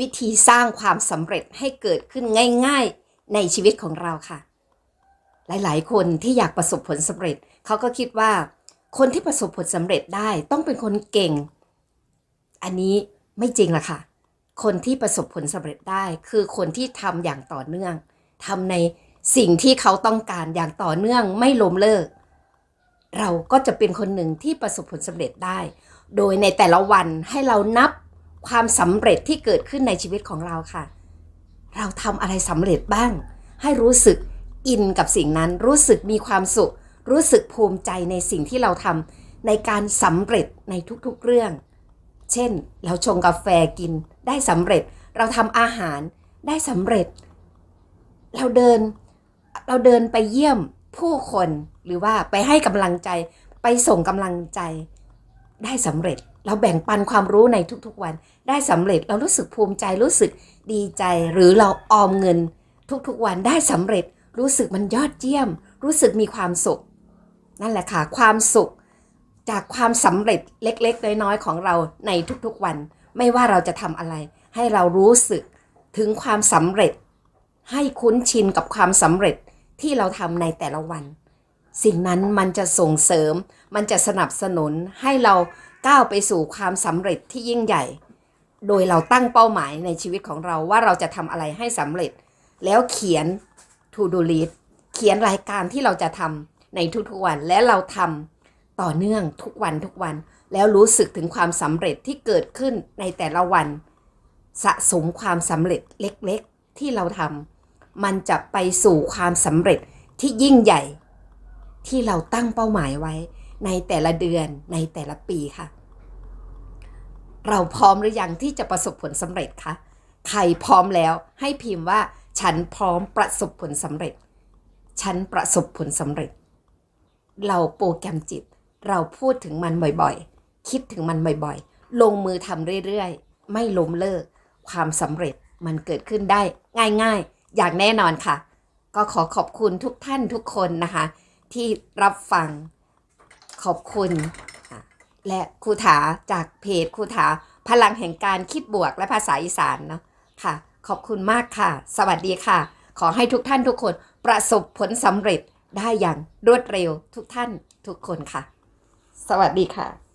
วิธีสร้างความสำเร็จให้เกิดขึ้นง่าย ๆในชีวิตของเราค่ะ หลายๆ คนที่อยากประสบผลสำเร็จเขาก็คิดว่า คนที่ประสบผลสำเร็จได้ต้องเป็นคนเก่ง อันนี้ไม่จริงละค่ะ คนที่ประสบผลสำเร็จได้คือคนที่ทำอย่างต่อเนื่องทำในสิ่งที่เขาต้องการอย่างต่อเนื่องไม่ล้มเลิก เราก็จะเป็นคนหนึ่งที่ประสบผลสำเร็จได้ โดยในแต่ละวันให้เรานับ ความสำเร็จที่เกิดขึ้นในชีวิตของเราค่ะ เราทำอะไรสำเร็จบ้าง ให้รู้สึกอินกับสิ่งนั้น รู้สึกมีความสุข รู้สึกภูมิใจในสิ่งที่เราทำในการสำเร็จในทุกๆเรื่อง เช่น เราชงกาแฟกินได้สำเร็จ เราทำอาหารได้สำเร็จ เราเดิน เราเดินไปเยี่ยมผู้คนหรือว่าไปให้กำลังใจ ไปส่งกำลังใจได้สำเร็จ เราแบ่งปันความรู้ในทุกๆวัน ได้สำเร็จเรารู้สึกภูมิใจรู้สึกดีใจ หรือเราออมเงิน ทุกๆวันได้สำเร็จ รู้สึกมันยอดเยี่ยม รู้สึกมีความสุข นั่นแหละค่ะ ความสุข จากความสำเร็จเล็กๆ น้อยๆของเราในทุกๆวัน ไม่ว่าเราจะทำอะไร ให้เรารู้สึกถึงความสำเร็จ ให้คุ้นชินกับความสำเร็จที่เราทำในแต่ละวัน สิ่งนั้นมันจะส่งเสริม มันจะสนับสนุนให้เราก้าวไปสู่ความสำเร็จที่ยิ่งใหญ่ โดยเราตั้งเป้าหมายในชีวิตของเราว่าเราจะทำอะไรให้สำเร็จ แล้วเขียน to do list เขียนรายการที่เราจะทำในทุกๆวันและเราทำต่อเนื่องทุกวันทุกวัน แล้วรู้สึกถึงความสำเร็จที่เกิดขึ้นในแต่ละวัน สะสมความสำเร็จเล็กๆที่เราทำมันจะไปสู่ความสำเร็จที่ยิ่งใหญ่ ที่เราตั้งเป้าหมายไว้ ในแต่ละเดือนในแต่ละปีค่ะ เราพร้อมหรือยังที่จะประสบผลสำเร็จคะใครพร้อมแล้วให้พิมพ์ว่า ฉันพร้อมประสบผลสำเร็จ ฉันประสบผลสำเร็จ เราโปรแกรมจิต เราพูดถึงมันบ่อยๆ คิดถึงมันบ่อยๆ ลงมือทำเรื่อยๆ ไม่ล้มเลิก ความสำเร็จมันเกิดขึ้นได้ง่ายๆ อย่างแน่นอนค่ะ ก็ขอขอบคุณทุกท่านทุกคนนะคะ ที่รับฟังขอบคุณ และครูถาจากเพจครูถาพลังแห่งการคิดบวกและภาษาอีสานเนาะค่ะ ขอบคุณมากค่ะ สวัสดีค่ะ ขอให้ทุกท่านทุกคนประสบผลสำเร็จได้อย่างรวดเร็วทุกท่านทุกคนค่ะ สวัสดีค่ะ